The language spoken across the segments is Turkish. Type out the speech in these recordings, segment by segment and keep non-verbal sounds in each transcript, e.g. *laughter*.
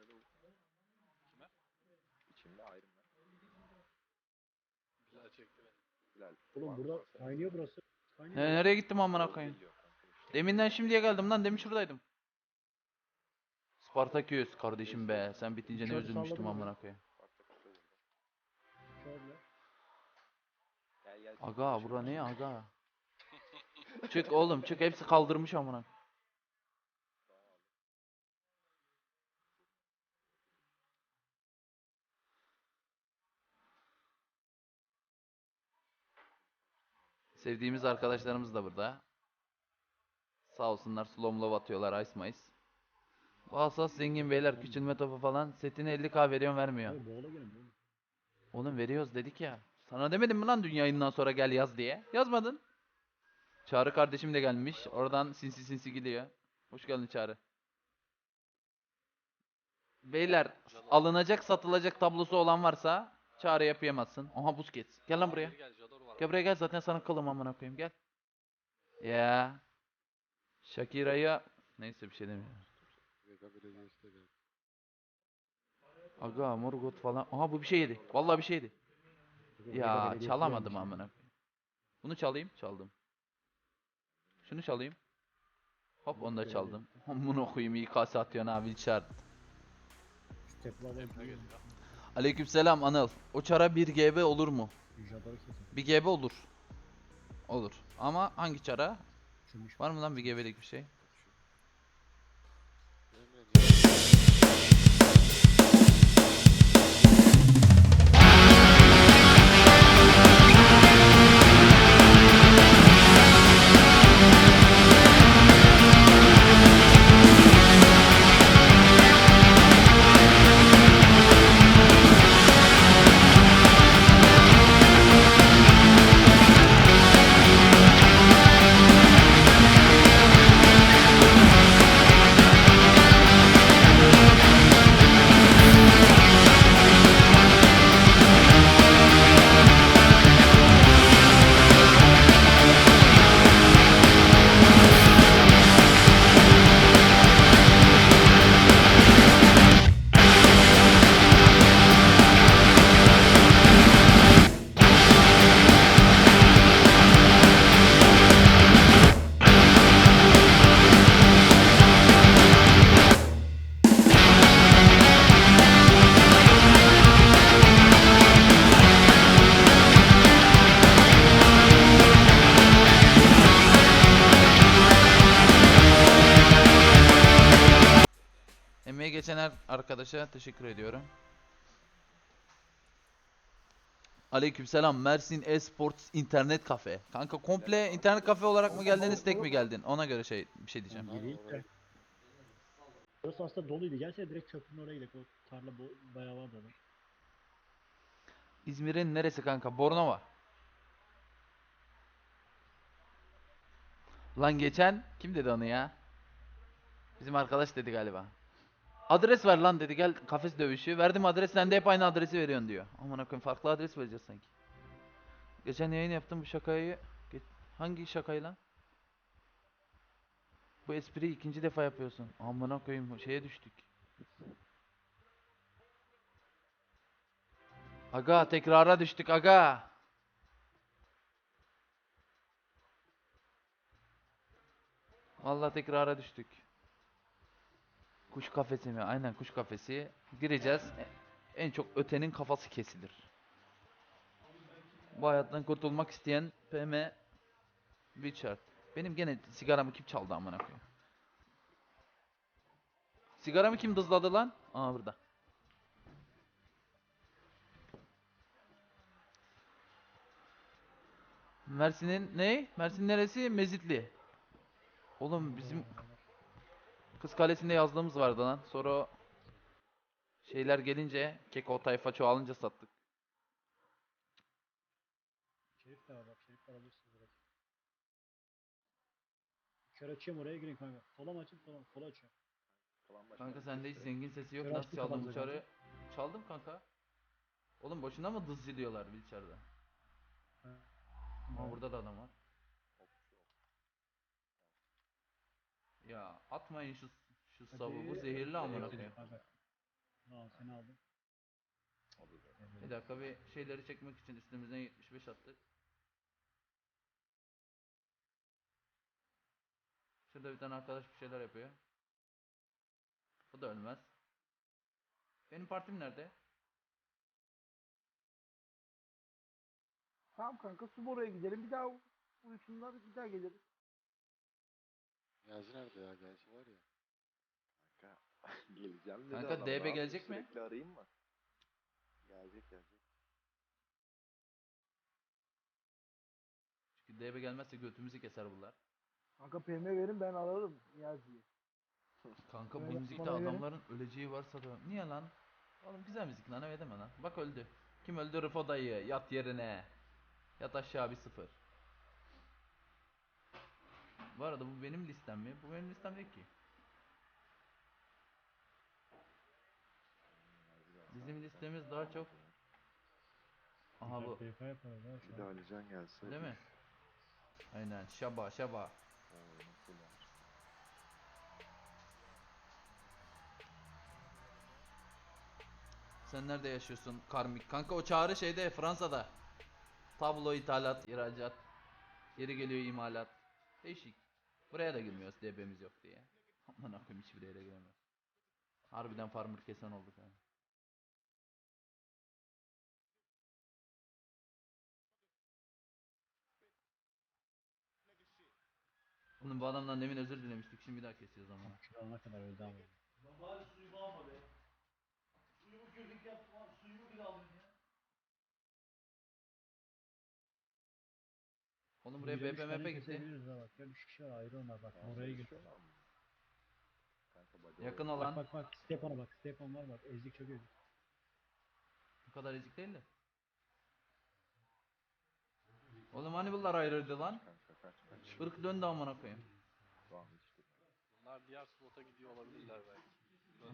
Alelo. Kime? İçimde Iron Man. Güzel çekti beni. Bilal. Oğlum var- burada kaynıyor burası. Kaynıyor. Ne, nereye gittim amına koyayım? Deminden şimdiye geldim lan. Demin şuradaydım. Spartaküs kardeşim be. Sen bitince ne üzülmüştüm salladım amına koyayım. Şöyle. Gel gel. Aga bura ne aga? çık oğlum çık hepsi kaldırmış amına. Sevdiğimiz arkadaşlarımız da burada. Sağ olsunlar slom love atıyorlar Ice Mice. Bu hassas zengin beyler küçülme topu falan setine 50k veriyorum vermiyor. Oğlum veriyoruz dedik ya. Sana demedim mi lan dün yayından sonra gel yaz diye? Yazmadın. Çağrı kardeşim de gelmiş. Oradan sinsi sinsi gidiyor. Hoş geldin Çağrı. Beyler alınacak satılacak tablosu olan varsa Çağrı yapayamazsın. Aha Busquets. Gel lan buraya. Gel buraya gel zaten sana kılım amına koyayım gel. Ya. Shakira'ya neyse bir şey demiyorum. Aga Morgoth falan. Aha bu bir şey yedi. Vallahi bir şey yedi. Ya çalamadım amına. Bunu çalayım, çaldım. Şunu çalayım. Hop onu da çaldım. *laughs* Bunu koyayım iyi kase atıyorsun abi Emre geliyor. Aleykümselam Anıl. O çara 1 GB olur mu? Jadarı kesin. 1 GB olur. Olur. Ama hangi çara? Çömüş. Var mı lan 1 GB'lik bir şey? Arkadaşa teşekkür ediyorum. Aleykümselam Mersin Esports internet kafe. Kanka komple internet kafe olarak mı geldiniz tek mi geldin? Ona göre şey bir şey diyeceğim. Gireyim de. Burası aslında doluydu. Gelsene direkt köprünün oraya gidelim. O tarla bo- bayağı vardı adam. İzmir'in neresi kanka? Bornova. Lan geçen kim dedi onu ya? Bizim arkadaş dedi galiba. Adres ver lan dedi gel kafes dövüşü. Verdim adres sen de hep aynı adresi veriyorsun diyor. Aman akım farklı adres vereceğiz sanki. Geçen yayın yaptım bu şakayı. Hangi şakayı lan? Bu espriyi ikinci defa yapıyorsun. Amına koyayım şeye düştük. Aga tekrara düştük aga. Vallahi tekrara düştük. Kuş kafesi mi? Aynen kuş kafesi. Gireceğiz. En çok ötenin kafası kesilir. Bu hayattan kurtulmak isteyen PM Richard. Benim gene sigaramı kim çaldı amına koyayım? Sigaramı kim dızladı lan? Aa burada. Mersin'in ne? Mersin neresi? Mezitli. Oğlum bizim Kız Kalesi'nde yazlığımız vardı lan. Sonra o şeyler gelince, keko tayfa çoğalınca sattık. Şerif de var bak. Şerif de alabilirsiniz direkt. Kör açıyorum oraya girin kanka. Sola mı açayım sola mı? Sola açıyorum. Falan Kanka sende hiç zengin sesi yok. Nasıl kafamda bu çarı? Çaldım kanka. Oğlum boşuna mı dız ziliyorlar bir içeride? Ama burada da adam var. Ya atmayın şu şu sabı bu Hadi. zehirli amına Hadi koyayım. Al seni aldım. Bir dakika bir şeyleri çekmek için üstümüzden 75 attık. Şurada bir tane arkadaş bir şeyler yapıyor. Bu da ölmez. Benim partim nerede? Tamam kanka Suboru'ya gidelim. Bir daha uyusunlar bir daha geliriz. Niyazi nerede ya? Gelse var ya. Kanka *laughs* geleceğim dedi Kanka, adam, DB ne yapayım? gelecek mi? Sürekli arayayım mı? Gelecek gelecek. Çünkü DB gelmezse götümüzü keser bunlar. Kanka PM verin ben alırım Niyazi'yi. *laughs* Kanka bu Öyle müzikte bana verin. adamların öleceği varsa da niye lan? Oğlum güzel müzik lan öyle deme lan. Bak öldü. Kim öldü Rıfo dayı yat yerine. Yat aşağı bir sıfır. Bu arada bu benim listem mi? Bu benim listem değil ki. Bizim listemiz daha çok Aha bu PK yaparız ha Bir de an. Alican gelse. değil mi? Aynen şaba şaba. Oo, nasıl olmuş? Sen nerede yaşıyorsun karmik? Kanka o çağrı şeyde Fransa'da. Tablo ithalat, ihracat. Yeri geliyor imalat. Değişik. Buraya da girmiyoruz DB'miz yok diye. Aman akım hiçbir yere giremiyoruz. Harbiden farmer kesen olduk yani. Oğlum bu adamdan demin özür dilemiştik şimdi bir daha kesiyoruz ama. Kilo alana kadar öldü ama. Oğlum buraya Yürüyüş BPMP tane gitti. kesebiliriz ha bak. Ya üç kişi var ayrı onlar bak. Aa, Oraya. Kanka bacı Yakın olan Bak bak bak. Stepan'a bak. Stepan var bak. Ezik çok ezik. bu kadar ezik değil de. Oğlum hani bunlar ayrıydı lan? Kanka kaç kaç. Irk döndü amına koyayım. Bunlar diğer spota gidiyor olabilirler belki.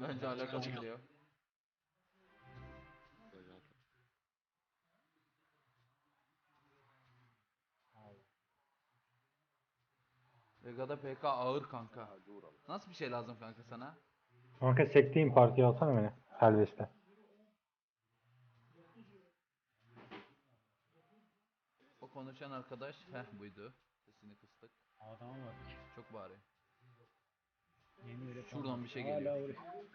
Bence alakası bile yok. Vega'da PK ağır kanka. Nasıl bir şey lazım kanka sana? Kanka sektiğim partiye alsana beni. Helves'te. O konuşan arkadaş heh buydu. Sesini kıstık. Adama bak. Çok bari. Yeni öyle Şuradan bir şey Hala geliyor.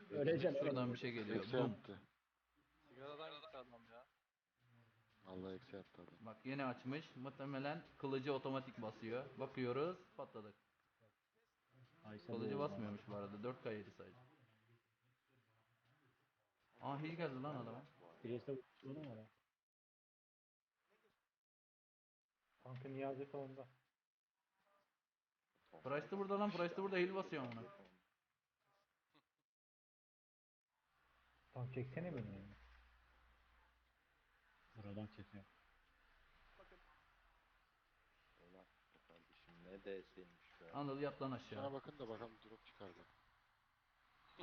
Öleceksin. Şuradan bir şey geliyor. Sigaradan gitti adam ya. Allah eksi attı adam. Bak yeni açmış. Muhtemelen kılıcı otomatik basıyor. Bakıyoruz patladık. Aysel Kılıcı basmıyormuş bu arada. 4K yedi sadece. Aa hiç geldi lan adama. Priest'e vurdu mu lan? Kanka Niyazi sonunda. Price de burada lan. Price de burada heal basıyor amına. Tamam çeksene beni yani. Kesiyor. Ulan bu kardeşim ne DS'ymiş be. Anıl yat lan Sana aşağı. bakın da bakalım drop çıkardı.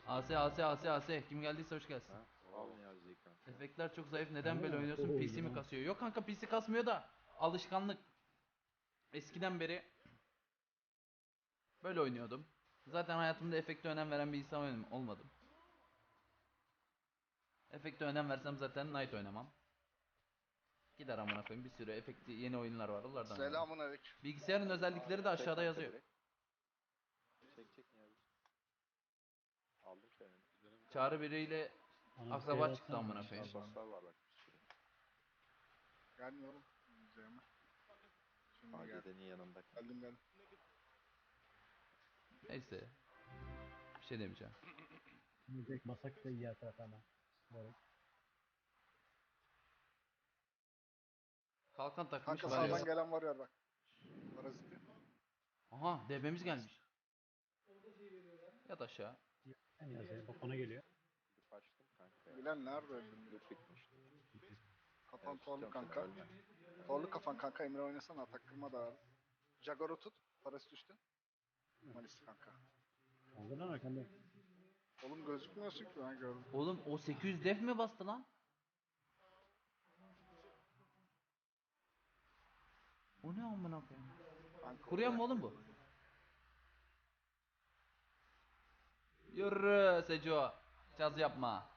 AS AS AS AS. Kim geldiyse hoş gelsin. Ha? Al. Efektler çok zayıf. Neden böyle oynuyorsun? PC mi kasıyor? Yok kanka PC kasmıyor da alışkanlık. Eskiden beri böyle oynuyordum. Zaten hayatımda efekte önem veren bir insan olmadım. Efekte önem versem zaten Knight oynamam. Gider amına koyayım bir sürü efekti yeni oyunlar var onlardan. Selamun aleyküm. Bilgisayarın özellikleri de aşağıda yazıyor. Çek çek Niyazi. Aldım seni. Çağrı biriyle Ana Akraba çıktı amına bana. koyayım. Baslar var bak bir sürü. Gelmiyorum. Üzerime. Şimdi gel. Yanında. Geldim geldim. neyse. Bir şey demeyeceğim. Direkt masak da iyi atar hemen. Böyle. Kalkan takmış Kanka var ya. sağdan gelen var ya bak. Paraziti. Aha DB'miz gelmiş. Yat aşağı. En yazı. Bak ona geliyor. Açtım kanka. ya. Bilen nerede öldün? Bitmişti. Kafan Evet, torlu tutacağım kanka. seni. Torlu kafan kanka Emre oynasana atak kırma da abi. Jaguar'ı tut. Parası düştü. Malis kanka. Kaldır lan arkanda. Oğlum gözükmüyorsun ki ben gördüm. Oğlum o 800 def mi bastı lan? Bu ne amına koyayım? Lan kuruyor mu oğlum bu? Yürü Seco. Caz yapma.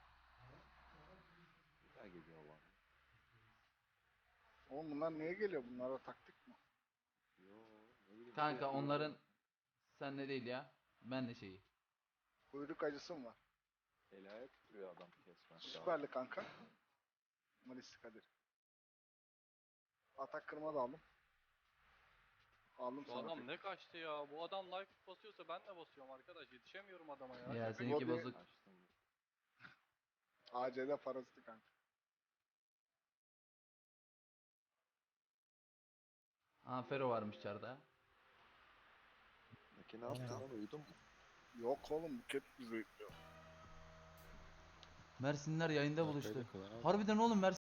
Ya geliyor lan. Oğlum bunlar niye geliyor? Bunlara taktik mi? Yo. Kanka onların sen ne değil ya. Ben de şeyi. Kuyruk acısı mı var? El tutuyor adam kesmen. Süperli kanka. Malistik Kadir. Atak kırma da aldım. Aldım Bu sana. adam ne kaçtı ya? Bu adam life basıyorsa ben de basıyorum arkadaş. Yetişemiyorum adama ya. Ya seninki gibi. bozuk. Açtım. AC'de parası kanka. Aa Fero varmış çarda. Peki ne yaptın lan uyudun mu? Yok oğlum buket bizi. Mersinler yayında buluştu. Harbiden oğlum Mersin